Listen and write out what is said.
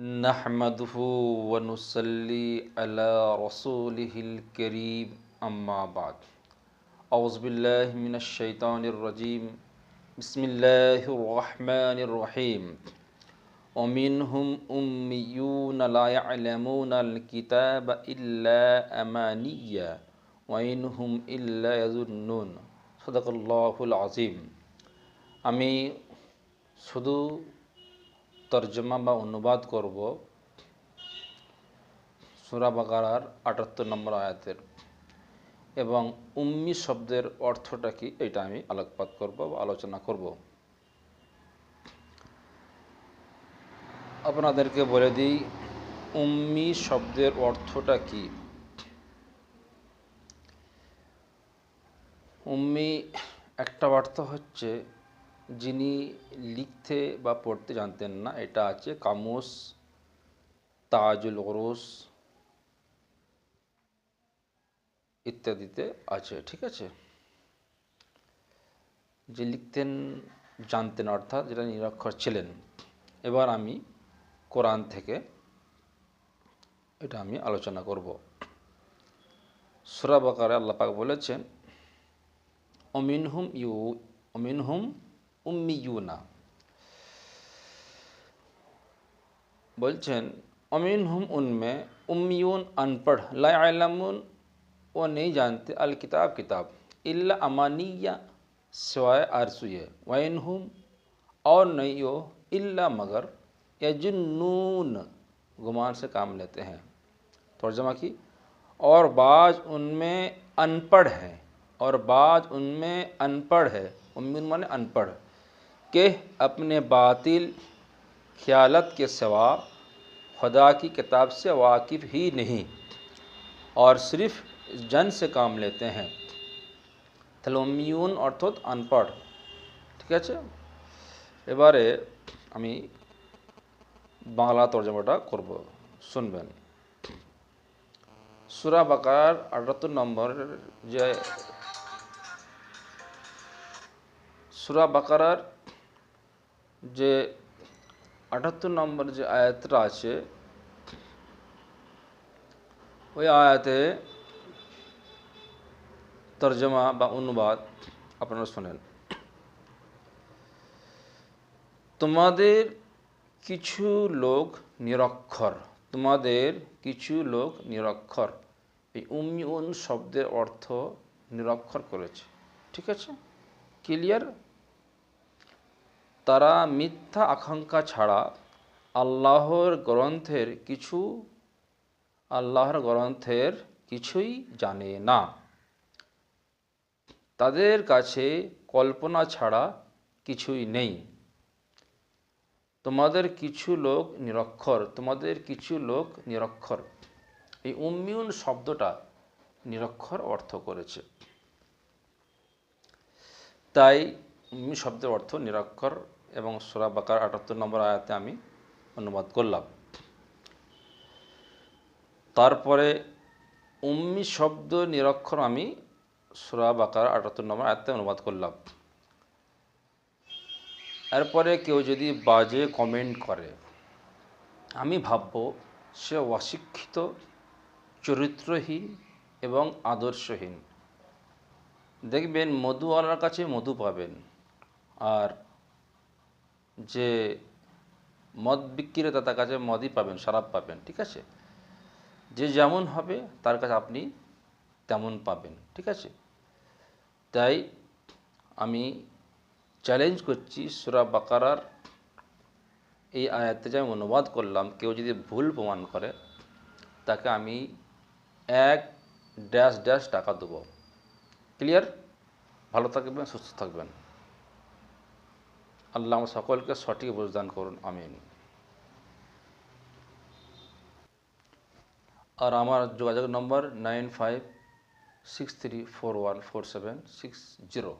نحمده ونصلي على رسوله الكريم أما بعد أعوذ بالله من الشيطان الرجيم بسم الله الرحمن الرحيم ومنهم أميون لا يعلمون الكتاب إلا أمانيا وإنهم إلا يظنون صدق الله العظيم আমি শুধু তর্জমা বা অনুবাদ করব। সুরা বাকারার আটাত্তর নম্বর আয়াতের। এবং উম্মি শব্দের অর্থটা কি এটা আমি আলোকপাত করব বা আলোচনা করব। আপনাদেরকে বলে দিই, উম্মি শব্দের অর্থটা কি? উম্মি একটা অর্থ হচ্ছে যিনি লিখতে বা পড়তে জানতেন না, এটা আছে কামুস, তাজুল ওরুস ইত্যাদিতে আছে, ঠিক আছে? যে লিখতেন, জানতেন, অর্থাৎ যেটা নিরক্ষর ছিলেন। এবার আমি কোরআন থেকে এটা আমি আলোচনা করব। সুরা বাকারে আল্লাপাক বলেছেন অমিন অমিনহুম ইউ অমিন অমিনহুম উম্মিউনা বলছেন अमीन हम उनमें उम्मीन अनपढ़ लामून वो नहीं जानते अल किताब किताब इल्ला अमानिया सिवाय आरसुए वैन हम और नहीं हो इल्ला मगर यजुन्नून गुमान से काम लेते हैं तर्जमा की और बाज उनमें अनपढ़ हैं और बाज उनमें अनपढ़ है उम्मीन माने अनपढ़ के अपने बातिल ख्यालत के सिवा खुदा की किताब से वाकिफ़ ही नहीं और सिर्फ जन से काम लेते हैं থ্যালোমিউন অর্থাৎ আনপড় ঠিক আছে এবারে আমি বাংলা তর্জমাটা করব শুনবেন সুরা বাকার আটাত্তর নম্বরের যে সুরা বাকারার যে আটাত্তর নম্বর যে আয়াতটা আছে, ওই আয়াতে তর্জমা বা অনুবাদ আপনারা শোনেন। তোমাদের কিছু লোক নিরক্ষর, তোমাদের কিছু লোক নিরক্ষর। এই উমিউন শব্দের অর্থ নিরক্ষর করেছে। ঠিক আছে? ক্লিয়ার তারা মিথ্যা আকাঙ্ক্ষা ছাড়া আল্লাহর গ্রন্থের কিছু, আল্লাহর গ্রন্থের কিছুই জানে না। তাদের কাছে কল্পনা ছাড়া কিছুই নেই। তোমাদের কিছু লোক নিরক্ষর, তোমাদের কিছু লোক নিরক্ষর। এই উম্মিউন শব্দটা নিরক্ষর অর্থ করেছে। তাই উম্মি শব্দের অর্থ নিরক্ষর এবং সোরা বাকার আটাত্তর নম্বর আয়াতে আমি অনুবাদ করলাম। তারপরে উম্মি শব্দ নিরক্ষর আমি সোরা বাকার আটাত্তর নম্বর আয়াতে অনুবাদ করলাম। এরপরে কেউ যদি বাজে কমেন্ট করে, আমি ভাবব সে অশিক্ষিত, চরিত্রহীন এবং আদর্শহীন। দেখবেন মধুওয়ালার কাছে মধু পাবেন। আর যে মদ বিক্রেতা তার কাছে মদই পাবেন, শরাব পাবেন, ঠিক আছে? যে যেমন হবে তার কাছে আপনি তেমন পাবেন, ঠিক আছে? তাই আমি চ্যালেঞ্জ করছি সুরা বাকারার এই আয়াতে যে আমি অনুবাদ করলাম, কেউ যদি ভুল প্রমাণ করে, তাকে আমি এক ড্যাশ ড্যাশ টাকা দেবো। ক্লিয়ার ভালো থাকবেন, সুস্থ থাকবেন। আল্লাহ সকলকে সঠিক বুঝদান করুন, আমিন। আর আমার যোগাযোগ number nine five six three four one four seven six zero.